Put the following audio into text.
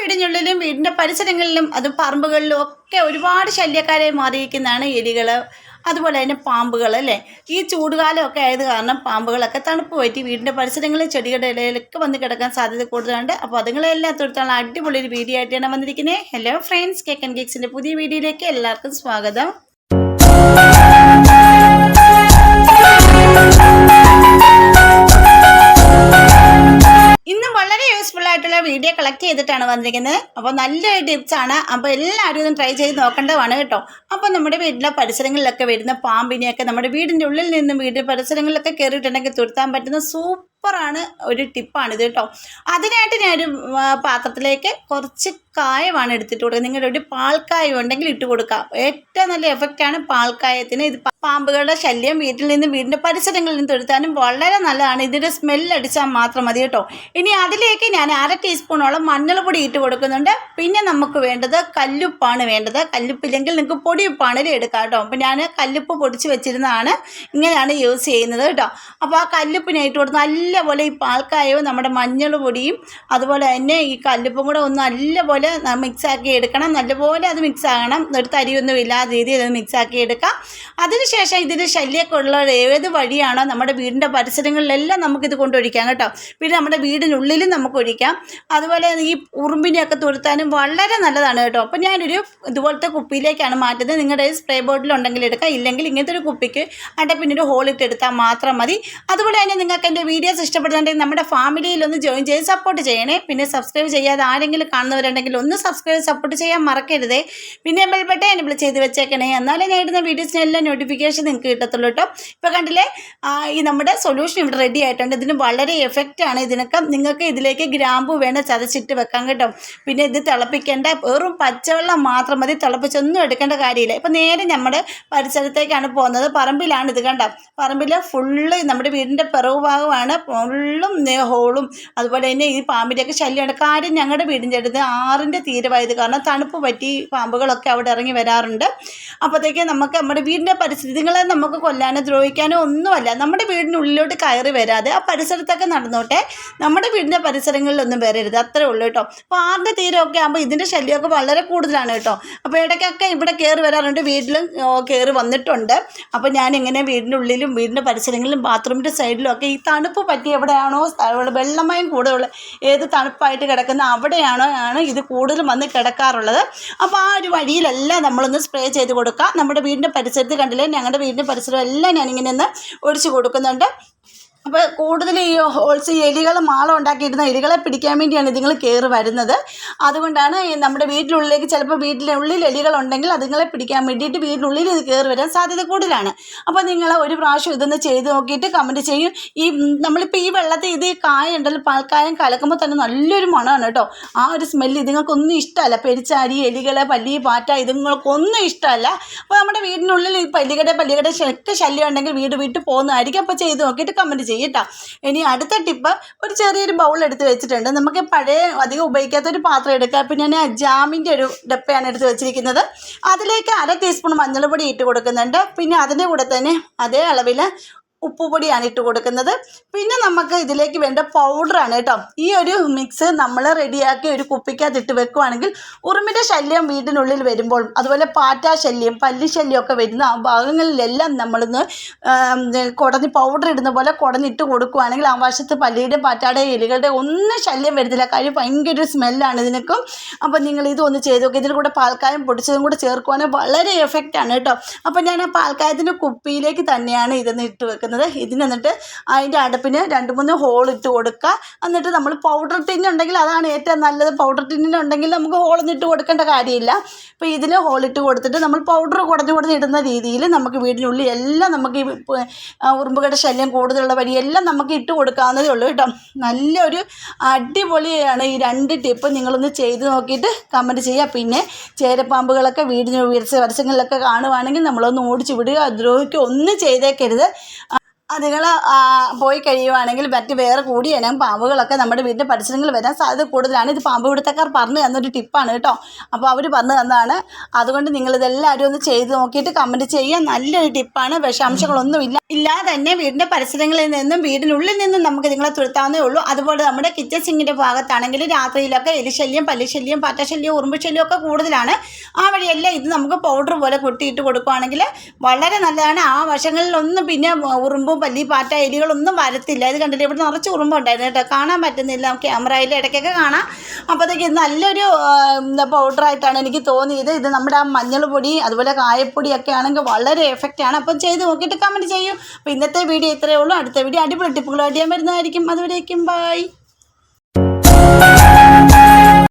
വീടിനുള്ളിലും വീടിന്റെ പരിസരങ്ങളിലും അത് പറമ്പുകളിലും ഒക്കെ ഒരുപാട് ശല്യക്കാരെ മാറിയിരിക്കുന്നതാണ് എലികൾ അതുപോലെ തന്നെ പാമ്പുകൾ അല്ലേ? ഈ ചൂടുകാലമൊക്കെ ആയത് കാരണം പാമ്പുകളൊക്കെ തണുപ്പ് പറ്റി വീടിന്റെ പരിസരങ്ങളിൽ ചെടികളുടെ ഇടയിലൊക്കെ വന്ന് കിടക്കാൻ സാധ്യത കൂടുതലുണ്ട്. അപ്പോൾ അതുങ്ങളെല്ലാം തൊടുത്തുള്ള അടിപൊളി ഒരു വീഡിയോ ആയിട്ടാണ് വന്നിരിക്കുന്നത് ഹലോ ഫ്രണ്ട്സ് കേക്ക് ആൻഡ് കേക്സിന്റെ പുതിയ വീഡിയോയിലേക്ക് എല്ലാവർക്കും സ്വാഗതം. ആയിട്ടുള്ള വീഡിയോ കളക്ട് ചെയ്തിട്ടാണ് വന്നിരിക്കുന്നത്. അപ്പോൾ നല്ല ടിപ്സ് ആണ്. അപ്പോൾ എല്ലാവരും ഇതും ട്രൈ ചെയ്ത് നോക്കേണ്ടതാണ് കേട്ടോ. അപ്പോൾ നമ്മുടെ വീട്ടിലെ പരിസരങ്ങളിലൊക്കെ വരുന്ന പാമ്പിനെയൊക്കെ നമ്മുടെ വീടിന്റെ ഉള്ളിൽ നിന്നും വീടിന്റെ പരിസരങ്ങളിലൊക്കെ കയറിയിട്ടുണ്ടെങ്കിൽ തുരുത്താൻ പറ്റുന്ന സൂപ്പറാണ് ഒരു ടിപ്പാണിത് കേട്ടോ. അതിനായിട്ട് ഞാനൊരു പാത്രത്തിലേക്ക് കുറച്ച് കായമാണ് എടുത്തിട്ട് കൊടുക്കുക നിങ്ങളുടെ ഒരു പാൽക്കായം ഉണ്ടെങ്കിൽ ഇട്ട് കൊടുക്കാം ഏറ്റവും നല്ല എഫക്റ്റാണ് പാൽക്കായത്തിന്. ഇത് പാമ്പുകളുടെ ശല്യം വീട്ടിൽ നിന്ന് വീടിന്റെ പരിസരങ്ങളിൽ നിന്ന് തൊഴുത്താനും വളരെ നല്ലതാണ്. ഇതിന്റെ സ്മെല്ലടിച്ചാൽ മാത്രം മതി കേട്ടോ. ഇനി അതിലേക്ക് ഞാൻ അര ടീസ്പൂണോളം മഞ്ഞൾപ്പൊടി ഇട്ട് കൊടുക്കുന്നുണ്ട്. പിന്നെ നമുക്ക് വേണ്ടത് കല്ലുപ്പാണ് വേണ്ടത്. കല്ലുപ്പില്ലെങ്കിൽ നിങ്ങൾക്ക് പൊടിയുപ്പാണെങ്കിലും എടുക്കാം കേട്ടോ. അപ്പോൾ ഞാൻ കല്ലുപ്പ് പൊടിച്ച് വെച്ചിരുന്നതാണ്. ഇങ്ങനെയാണ് യൂസ് ചെയ്യുന്നത് കേട്ടോ. അപ്പോൾ ആ കല്ലുപ്പിനെ ഇട്ട് കൊടുത്ത് നല്ലപോലെ ഈ പാൽക്കായവും നമ്മുടെ മഞ്ഞൾ പൊടിയും അതുപോലെ തന്നെ ഈ കല്ലുപ്പും കൂടെ ഒന്ന് നല്ലപോലെ മിക്സ് ആക്കി എടുക്കണം. നല്ലപോലെ അത് മിക്സാകണം ഒരു തരിയൊന്നും ഇല്ലാത്ത രീതിയിൽ അത് മിക്സാക്കി എടുക്കാം. അതിനുശേഷം ഇതിന് ശല്യമൊക്കെ ഉള്ള ഏത് വഴിയാണോ നമ്മുടെ വീടിന്റെ പരിസരങ്ങളിലെല്ലാം നമുക്കിത് കൊണ്ടൊഴിക്കാം കേട്ടോ. പിന്നെ നമ്മുടെ വീടിനുള്ളിലും നമുക്ക് ഒഴിക്കാം അതുപോലെ ഈ ഉറുമ്പിനെയൊക്കെ തുരുത്താനും വളരെ നല്ലതാണ് കേട്ടോ. അപ്പോൾ ഞാനൊരു ഇതുപോലത്തെ കുപ്പിയിലേക്കാണ് മാറ്റുന്നത്. നിങ്ങളുടെ സ്പ്രേ ബോട്ടിലുണ്ടെങ്കിൽ എടുക്കാം. ഇല്ലെങ്കിൽ ഇങ്ങനത്തെ ഒരു കുപ്പിക്ക് അവിടെ പിന്നെ ഒരു ഹോളിട്ട് എടുത്താൽ മാത്രം മതി. അതുപോലെ തന്നെ നിങ്ങൾക്ക് എന്റെ വീഡിയോസ് ഇഷ്ടപ്പെടുന്നുണ്ടെങ്കിൽ നമ്മുടെ ഫാമിലിയിൽ ഒന്ന് ജോയിൻ ചെയ്ത് സപ്പോർട്ട് ചെയ്യണേ. പിന്നെ സബ്സ്ക്രൈബ് ചെയ്യാതെ ആരെങ്കിലും കാണുന്നവരുണ്ടെങ്കിൽ ഒന്ന് സബ്സ്ക്രൈബ് സപ്പോർട്ട് ചെയ്യാൻ മറക്കരുതേ. പിന്നെ ബെൽ ബട്ടൺ എനബിൾ ചെയ്ത് വെച്ചേക്കണേ. എന്നാലേ ഞാൻ ഇടുന്ന വീഡിയോസിന് എല്ലാം നോട്ടിഫിക്കേഷൻ നിങ്ങൾക്ക് കിട്ടത്തുള്ളൂ കേട്ടോ. ഇപ്പോൾ കണ്ടില്ലേ ഈ നമ്മുടെ സൊല്യൂഷൻ ഇവിടെ റെഡി ആയിട്ടുണ്ട്. ഇതിന് വളരെ എഫക്റ്റ് ആണ്. ഇതിനൊക്കെ നിങ്ങൾക്ക് ഇതിലേക്ക് ഗ്രാമ്പു വേണം ചതച്ചിട്ട് വെക്കാം കേട്ടോ. പിന്നെ ഇത് തിളപ്പിക്കേണ്ട വെറും പച്ചവെള്ളം മാത്രം മതി. തിളപ്പിച്ചൊന്നും എടുക്കേണ്ട കാര്യമില്ല. ഇപ്പം നേരെ നമ്മുടെ പരിസരത്തേക്കാണ് പോകുന്നത്. പറമ്പിലാണ് ഇത് കണ്ട? പറമ്പിൽ ഫുള്ള് നമ്മുടെ വീടിന്റെ പിറവ് ഭാഗമാണ് ഫുള്ളും ഹോളും അതുപോലെ തന്നെ ഈ പാമ്പിന്റെയൊക്കെ ശല്യമുണ്ട് കാര്യം ഞങ്ങളുടെ വീടിന്റെ അടുത്ത് ആറിന്റെ തീരമായത് കാരണം തണുപ്പ് പറ്റി പാമ്പുകളൊക്കെ അവിടെ ഇറങ്ങി വരാറുണ്ട്. അപ്പോഴത്തേക്ക് നമുക്ക് നമ്മുടെ വീടിന്റെ പരിസ്ഥിതികളെ നമുക്ക് കൊല്ലാനോ ദ്രോഹിക്കാനോ ഒന്നുമല്ല. നമ്മുടെ വീടിനുള്ളിലോട്ട് കയറി വരാതെ ആ പരിസരത്തൊക്കെ നടന്നോട്ടെ. നമ്മുടെ വീടിന്റെ പരിസരങ്ങളിലൊന്നും വരരുത്. അത്രേ ഉള്ളൂ കേട്ടോ. അപ്പോൾ ആറിന്റെ തീരമൊക്കെ ആകുമ്പോൾ ഇതിന്റെ ശല്യമൊക്കെ വളരെ കൂടുതലാണ് കേട്ടോ. അപ്പോൾ ഇടയ്ക്കൊക്കെ ഇവിടെ കയറി വരാറുണ്ട്. വീട്ടിലും കയറി വന്നിട്ടുണ്ട്. അപ്പോൾ ഞാൻ ഇങ്ങനെ വീടിന്റെ ഉള്ളിലും വീടിന്റെ പരിസരങ്ങളിലും ബാത്റൂമിന്റെ സൈഡിലും ഒക്കെ ഈ തണുപ്പ് പറ്റി എവിടെയാണോ വെള്ളമയം കൂടുതലുള്ള ഏത് തണുപ്പായിട്ട് കിടക്കുന്ന അവിടെയാണോ ആണ് ഇത് കൂടുതലും വന്ന് കിടക്കാറുള്ളത്. അപ്പോൾ ആ ഒരു വഴിയിലെല്ലാം നമ്മളൊന്ന് സ്പ്രേ ചെയ്ത് കൊടുക്കുക നമ്മുടെ വീടിന്റെ പരിസരത്ത് കണ്ടില്ലേ? ഞങ്ങളുടെ വീടിന്റെ പരിസരം എല്ലാം ഞാനിങ്ങനെ ഒന്ന് ഒഴിച്ചു കൊടുക്കുന്നുണ്ട്. അപ്പോൾ കൂടുതൽ ഈ ഹോൾസ് എലികൾ മാളം ഉണ്ടാക്കിയിരുന്ന എലികളെ പിടിക്കാൻ വേണ്ടിയാണ് ഇതുങ്ങൾ കയറി വരുന്നത്. അതുകൊണ്ടാണ് നമ്മുടെ വീട്ടിനുള്ളിലേക്ക് ചിലപ്പോൾ വീട്ടിലെ ഉള്ളിൽ എലികളുണ്ടെങ്കിൽ അതുങ്ങളെ പിടിക്കാൻ വേണ്ടിയിട്ട് വീടിനുള്ളിൽ ഇത് കയറി വരാൻ സാധ്യത കൂടുതലാണ്. അപ്പോൾ നിങ്ങൾ ഒരു പ്രാവശ്യം ഇതൊന്ന് ചെയ്ത് നോക്കിയിട്ട് കമന്റ് ചെയ്യും. ഈ നമ്മളിപ്പോൾ ഈ വെള്ളത്തിൽ ഇത് ഈ കായ ഉണ്ടല്ലോ പാൽക്കായം കലക്കുമ്പോൾ തന്നെ നല്ലൊരു മണമാണ് കേട്ടോ. ആ ഒരു സ്മെല്ല് ഇതുങ്ങൾക്കൊന്നും ഇഷ്ടമല്ല. പെരിച്ചാരി എലികൾ പല്ലി പാറ്റ ഇതുങ്ങൾക്കൊന്നും ഇഷ്ടമല്ല. അപ്പോൾ നമ്മുടെ വീടിനുള്ളിൽ ഈ പല്ലികടെ പല്ലികടെ ഒക്കെ ശല്യം ഉണ്ടെങ്കിൽ വീട് വിട്ട് പോകുന്നതായിരിക്കും. അപ്പോൾ ചെയ്ത് നോക്കിയിട്ട് കമന്റ് ചെയ്യട്ടോ. ഇനി അടുത്ത ടിപ്പ് ഒരു ചെറിയൊരു ബൗൾ എടുത്ത് വെച്ചിട്ടുണ്ട്. നമുക്ക് പഴയ അധികം ഉപയോഗിക്കാത്ത ഒരു പാത്രം എടുക്കുക പിന്നെ ഞാൻ ജാമിന്റെ ഒരു ഡപ്പയാണ് എടുത്ത് വെച്ചിരിക്കുന്നത്. അതിലേക്ക് അര ടീസ്പൂൺ മഞ്ഞൾപ്പൊടി ഇട്ട് കൊടുക്കുന്നുണ്ട്. പിന്നെ അതിന്റെ കൂടെ തന്നെ അതേ അളവിൽ ഉപ്പുപൊടിയാണ് ഇട്ട് കൊടുക്കുന്നത്. പിന്നെ നമുക്ക് ഇതിലേക്ക് വേണ്ട പൗഡറാണ് കേട്ടോ. ഈ ഒരു മിക്സ് നമ്മൾ റെഡിയാക്കി ഒരു കുപ്പിക്കകത്ത് ഇട്ട് വെക്കുവാണെങ്കിൽ ഉറുമ്പിന്റെ ശല്യം വീടിനുള്ളിൽ വരുമ്പോൾ അതുപോലെ പാറ്റാ ശല്യം പല്ലി ശല്യം ഒക്കെ വരുന്ന ആ ഭാഗങ്ങളിലെല്ലാം നമ്മളിന്ന് കുടഞ്ഞ് പൗഡർ ഇടുന്ന പോലെ കുടഞ്ഞിട്ട് കൊടുക്കുവാണെങ്കിൽ ആ വശത്ത് പല്ലിയുടെ പാറ്റാടെ എലികളുടെ ഒന്നും ശല്യം വരുന്നില്ല. കാര്യം ഭയങ്കര ഒരു സ്മെല്ലാണ് ഇതിനൊക്കെ. അപ്പോൾ നിങ്ങൾ ഇതൊന്ന് ചെയ്ത് നോക്കുക ഇതിൽ കൂടെ പാൽക്കായം പൊടിച്ചതും കൂടെ ചേർക്കുവാണെങ്കിൽ വളരെ എഫക്റ്റാണ് കേട്ടോ. അപ്പോൾ ഞാൻ ആ പാൽക്കായത്തിന്റെ കുപ്പിയിലേക്ക് തന്നെയാണ് ഇതെന്ന് ഇട്ട് വെക്കുന്നത്. ഇതിന് എന്നിട്ട് അതിന്റെ അടുപ്പിന് രണ്ട് മൂന്ന് ഹോൾ ഇട്ട് കൊടുക്കുക. എന്നിട്ട് നമ്മൾ പൗഡർ ടിന്നുണ്ടെങ്കിൽ അതാണ് ഏറ്റവും നല്ലത്. പൗഡർ ടിന്നിലുണ്ടെങ്കിൽ നമുക്ക് ഹോളൊന്നും ഇട്ട് കൊടുക്കേണ്ട കാര്യമില്ല. അപ്പോൾ ഇതിന് ഹോൾ ഇട്ട് കൊടുത്തിട്ട് നമ്മൾ പൗഡർ കുടഞ്ഞു കുടഞ്ഞ് ഇടുന്ന രീതിയിൽ നമുക്ക് വീടിനുള്ളിൽ എല്ലാം നമുക്ക് ഈ ഉറുമ്പുകളുടെ ശല്യം കൂടുതലുള്ള വഴി എല്ലാം നമുക്ക് ഇട്ട് കൊടുക്കാവുന്നതേ ഉള്ളൂ കേട്ടോ. നല്ലൊരു അടിപൊളിയാണ് ഈ രണ്ട് ടിപ്പ് നിങ്ങളൊന്ന് ചെയ്ത് നോക്കിയിട്ട് കമന്റ് ചെയ്യുക. പിന്നെ ചേരപ്പാമ്പുകളൊക്കെ വീടിന് വീഴ്ച വരച്ചങ്ങളിലൊക്കെ കാണുവാണെങ്കിൽ നമ്മളൊന്ന് ഓടിച്ചു വിടുക. ദ്രോഹിക്കുക ഒന്നും ചെയ്തേക്കരുത്. അതുങ്ങൾ പോയി കഴിയുവാണെങ്കിൽ മറ്റ് വേറെ കൂടിയ ഇനം പാമ്പുകളൊക്കെ നമ്മുടെ വീടിന്റെ പരിസരങ്ങളിൽ വരാൻ സാധ്യത കൂടുതലാണ്. ഇത് പാമ്പ് പിടുത്തക്കാർ പറഞ്ഞു തന്നൊരു ടിപ്പാണ് കേട്ടോ. അപ്പോൾ അവർ പറഞ്ഞു തന്നതാണ്. അതുകൊണ്ട് നിങ്ങളിതെല്ലാവരും ഒന്ന് ചെയ്ത് നോക്കിയിട്ട് കമന്റ് ചെയ്യുക. നല്ലൊരു ടിപ്പാണ്. വിഷാംശങ്ങളൊന്നുമില്ല. ഇല്ലാതെ തന്നെ വീടിന്റെ പരിസരങ്ങളിൽ നിന്നും വീടിനുള്ളിൽ നിന്നും നമുക്ക് നിങ്ങളെ തുരുത്താവുന്നേ ഉള്ളൂ. അതുപോലെ നമ്മുടെ കിച്ചൺ സിങ്ങിന്റെ ഭാഗത്താണെങ്കിൽ രാത്രിയിലൊക്കെ എലിശല്യം പല്ലിശല്യം പാറ്റശല്യം ഉറുമ്പ് ശല്യം ഒക്കെ കൂടുതലാണ്. ആ വഴിയെല്ലാം ഇത് നമുക്ക് പൗഡർ പോലെ കൊട്ടിയിട്ട് കൊടുക്കുകയാണെങ്കിൽ വളരെ നല്ലതാണ്. ആ വശങ്ങളിലൊന്നും പിന്നെ ഉറുമ്പും പല്ലി പാറ്റ എലികളൊന്നും വരത്തില്ല. ഇത് കണ്ടിട്ട് ഇവിടെ നിറച്ച് ഉറുമ്പുണ്ടായിരുന്നു കേട്ടോ. കാണാൻ പറ്റുന്നില്ല. ക്യാമറയിൽ ഇടയ്ക്കൊക്കെ കാണാം. അപ്പോഴത്തേക്ക് ഇത് നല്ലൊരു പൗഡറായിട്ടാണ് എനിക്ക് തോന്നിയത്. ഇത് നമ്മുടെ ആ മഞ്ഞൾ പൊടി അതുപോലെ കായപ്പൊടിയൊക്കെ ആണെങ്കിൽ വളരെ എഫക്റ്റാണ് അപ്പം ചെയ്ത് നോക്കിയിട്ട് കമന്റ് ചെയ്യും. അപ്പോൾ ഇന്നത്തെ വീഡിയോ ഇത്രയേ ഉള്ളൂ. അടുത്ത വീഡിയോ അടിപൊളി ടിപ്പുകളായിട്ട് ഞാൻ വരുന്നതായിരിക്കും. അതുവരേക്കും ബൈ